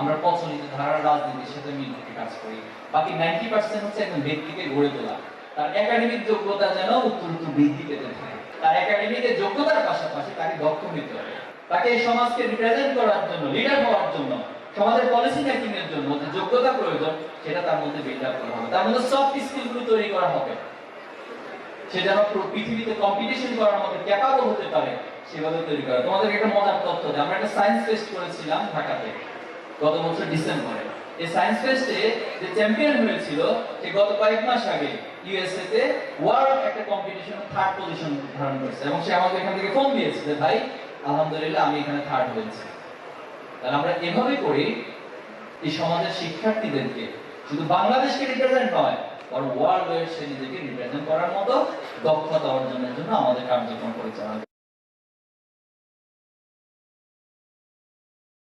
আমরা প্রচলিত ধারার রাজনীতির সাথে মিল রেখে কাজ করি। বাকি নাইনটি পার্সেন্ট হচ্ছে একজন ব্যক্তিকে গড়ে তোলা। তার একাডেমিক যোগ্যতা যেন উত্তর উত্তর বৃদ্ধি পেতে থাকে তার একাডেমিক যোগ্যতার পাশাপাশি তাকে দক্ষ হতে হবে। তাকে এই সমাজকে রিপ্রেজেন্ট করার জন্য লিডার হওয়ার জন্য, সমাজের পলিসি মেকিং এর জন্য যে যোগ্যতা প্রয়োজন, সেটা তার মধ্যে বিল্ড আপ করা হবে। তার মধ্যে সফট স্কিলগুলো তৈরি করা হবে। সে যেন পৃথিবীতে কম্পিটিশন করার মতো ক্যাপাবল হতে পারে সেভাবে তৈরি করা। তোমাদের একটা মজার তথ্য যে আমরা একটা সায়েন্স ফেস্ট করেছিলাম ঢাকাতে গত বছর ডিসেম্বরে। এই সায়েন্স ফেস্টে যে চ্যাম্পিয়ন হয়েছিল, সে গত কয়েক মাস আগে ইউএসএ তে ওয়ার্ল্ড একটা কম্পিটিশন থার্ড পজিশন ধারণ করেছে। এবং সে আমাকে এখান থেকে ফোন দিয়েছে যে, ভাই, আলহামদুলিল্লাহ, আমি এখানে থার্ড হয়েছি। তাহলে আমরা এভাবে করি, এই সমাজের শিক্ষার্থীদেরকে, শুধু বাংলাদেশকে রিপ্রেজেন্ট নয়, বরং ওয়ার্ল্ড সে নিজেকে রিপ্রেজেন্ট করার মতো দক্ষতা অর্জনের জন্য আমাদের কার্যক্রম পরিচালনা